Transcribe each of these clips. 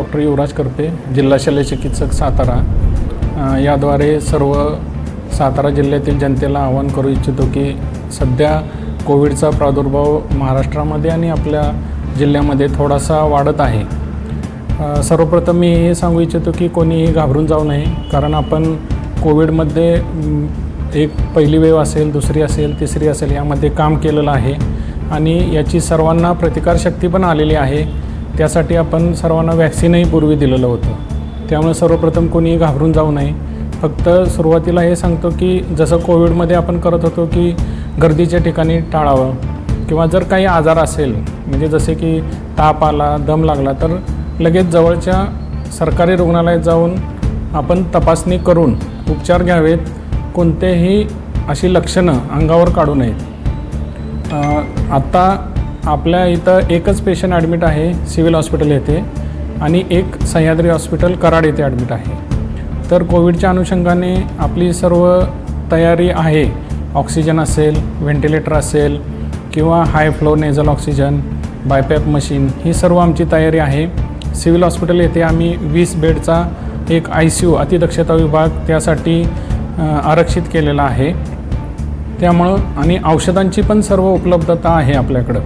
Doctor युवराज करपे जिल्हा शल्यचिकित्सक सातारा. याद्वारे सर्व सातारा जिल्ह्यातील जनतेला आवाहन करू इच्छितो की सध्या कोविडचा प्रादुर्भाव महाराष्ट्रामध्ये आणि आपल्या जिल्ह्यामध्ये थोडासा वाढत आहे. सर्वप्रथम मी हे सांगू इच्छितो की कोणीही घाबरून जाऊ नये कारण आपण कोविडमध्ये एक पहिली वेव असेल दुसरी असेल तिसरी असेल यामध्ये काम केलेलं आहे. आणि याची सर्वांना प्रतिकारशक्ती पण आलेली आहे. त्यासाठी आपण सर्वांना वॅक्सिनही पूर्वी दिलेलं होतं. त्यामुळे सर्वप्रथम कोणीही घाबरून जाऊ नये. फक्त सुरुवातीला हे सांगतो की जसं कोविडमध्ये आपण करत होतो की गर्दीच्या ठिकाणी टाळावं किंवा जर काही आजार असेल म्हणजे जसे की ताप आला दम लागला तर लगेच जवळच्या सरकारी रुग्णालयात जाऊन आपण तपासणी करून उपचार घ्यावेत. कोणतेही अशी लक्षणं अंगावर काढू नयेत. आत्ता आपल्या इथं एकच पेशंट ॲडमिट आहे सिव्हिल हॉस्पिटल येथे. आणि एक सह्याद्री हॉस्पिटल कराड येथे ॲडमिट आहे. तर कोविडच्या अनुषंगाने आपली सर्व तयारी आहे. ऑक्सिजन असेल व्हेंटिलेटर असेल किंवा high flow nasal oxygen BiPAP machine ही सर्व आमची तयारी आहे. सिव्हिल हॉस्पिटल येथे आम्ही वीस बेडचा एक आय सी यू अतिदक्षता विभाग त्यासाठी आरक्षित केलेला आहे. त्यामुळं आणि औषधांची पण सर्व उपलब्धता आहे आपल्याकडं.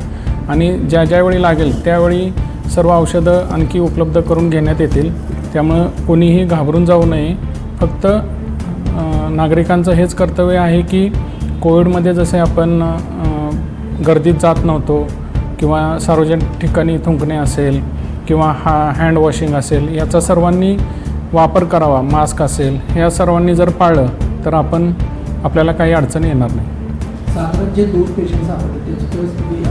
आणि ज्या ज्यावेळी लागेल त्यावेळी सर्व औषधं आणखी उपलब्ध करून घेण्यात येतील. त्यामुळं कोणीही घाबरून जाऊ नये. फक्त नागरिकांचं हेच कर्तव्य आहे की कोविडमध्ये जसे आपण गर्दीत जात नव्हतो किंवा सार्वजनिक ठिकाणी थुंकणे असेल किंवा हा हँड वॉशिंग असेल याचा सर्वांनी वापर करावा. मास्क असेल ह्या सर्वांनी जर पाळलं तर आपण आपल्याला काही अडचण येणार नाही. साधारण जे दोन पेशंट सापडले त्याची परिस्थिती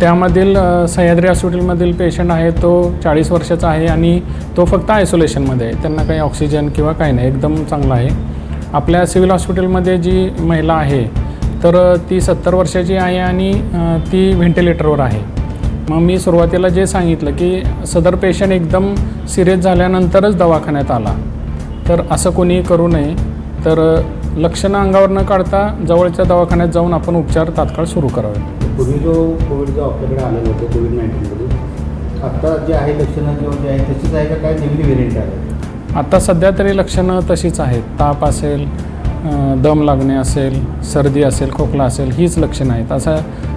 त्यामधील सह्याद्री हॉस्पिटलमधील पेशंट आहे तो चाळीस वर्षाचा आहे आणि तो फक्त आयसोलेशनमध्ये आहे. त्यांना काही ऑक्सिजन किंवा काही नाही एकदम चांगला आहे. आपल्या सिव्हिल हॉस्पिटलमध्ये जी महिला आहे तर ती सत्तर वर्षाची आहे आणि ती व्हेंटिलेटरवर आहे. मग मी सुरुवातीला जे सांगितलं की सदर पेशंट एकदम सिरियस झाल्यानंतरच दवाखान्यात आला. तर असं कोणीही करू नये. तर लक्षणं अंगावर न काढता जवळच्या दवाखान्यात जाऊन आपण उपचार तात्काळ सुरू करावे. पूर्वी जो कोविड जो आपल्याकडे आलेलं होतं कोविड नाईन्टीनमध्ये आत्ता जे आहे लक्षणं किंवा जे आहे तशीच आहे का काय नवीन व्हेरियंट आहे आता सध्या तरी लक्षणं तशीच आहेत. ताप असेल दम लागणे असेल सर्दी असेल खोकला असेल हीच लक्षणं आहेत. असं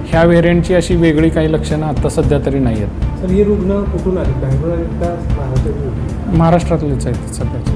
ह्या व्हेरियंटची अशी वेगळी काही लक्षणं आत्ता सध्या तरी नाही आहेत. सर हे रुग्ण कुठून आले? का महाराष्ट्रातलेच आहेत सध्याचे.